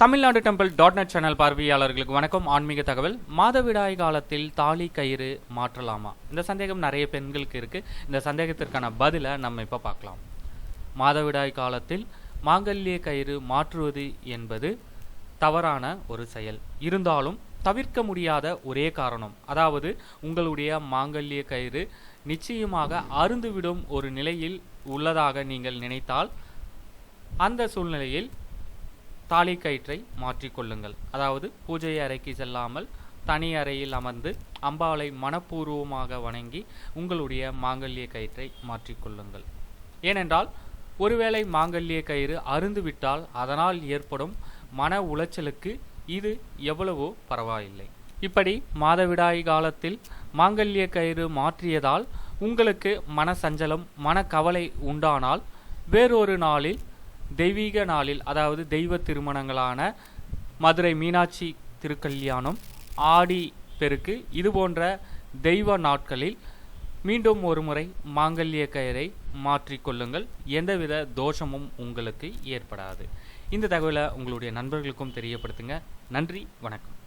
Tamil Nadu temple dot net channel பார்வையாளர்களுக்கு வணக்கம். ஆன்மீக தகவல். மாதவிடாய் காலத்தில் தாலி கயிறு மாற்றலாமா? இந்த சந்தேகம் நிறைய பெண்களுக்கு இருக்குது இந்த சந்தேகத்திற்கான பதிலை நம்ம இப்போ பார்க்கலாம். மாதவிடாய் காலத்தில் மாங்கல்ய கயிறு மாற்றுவது என்பது தவறான ஒரு செயல். இருந்தாலும் தவிர்க்க முடியாத ஒரே காரணம். அதாவது உங்களுடைய மாங்கல்ய கயிறு நிச்சயமாக அருந்துவிடும் ஒரு நிலையில் உள்ளதாக நீங்கள் நினைத்தால் அந்த சூழ்நிலையில் தாலி கயிற்றை மாற்றிக்கொள்ளுங்கள். அதாவது பூஜை அறைக்கு செல்லாமல் தனி அறையில் அமர்ந்து அம்பாளை மனப்பூர்வமாக வணங்கி உங்களுடைய மாங்கல்ய கயிற்றை மாற்றிக்கொள்ளுங்கள். ஏனென்றால் ஒருவேளை மாங்கல்ய கயிறு அருந்துவிட்டால் அதனால் ஏற்படும் மன உளைச்சலுக்கு இது எவ்வளவோ பரவாயில்லை. இப்படி மாதவிடாய் காலத்தில் மாங்கல்ய கயிறு மாற்றியதால் உங்களுக்கு மன சஞ்சலம் மனக்கவலை உண்டானால் வேறொரு நாளில் தெய்வீக நாளில் அதாவது தெய்வ திருமணங்களான மதுரை மீனாட்சி திருக்கல்யாணம் ஆடி பெருக்கு இது போன்ற தெய்வ நாட்களில் மீண்டும் ஒரு முறை மாங்கல்ய கயிறை மாற்றிக்கொள்ளுங்கள் எந்தவித தோஷமும் உங்களுக்கு ஏற்படாது. இந்த தகவலை உங்களுடைய நண்பர்களுக்கும் தெரியப்படுத்துங்க. நன்றி வணக்கம்.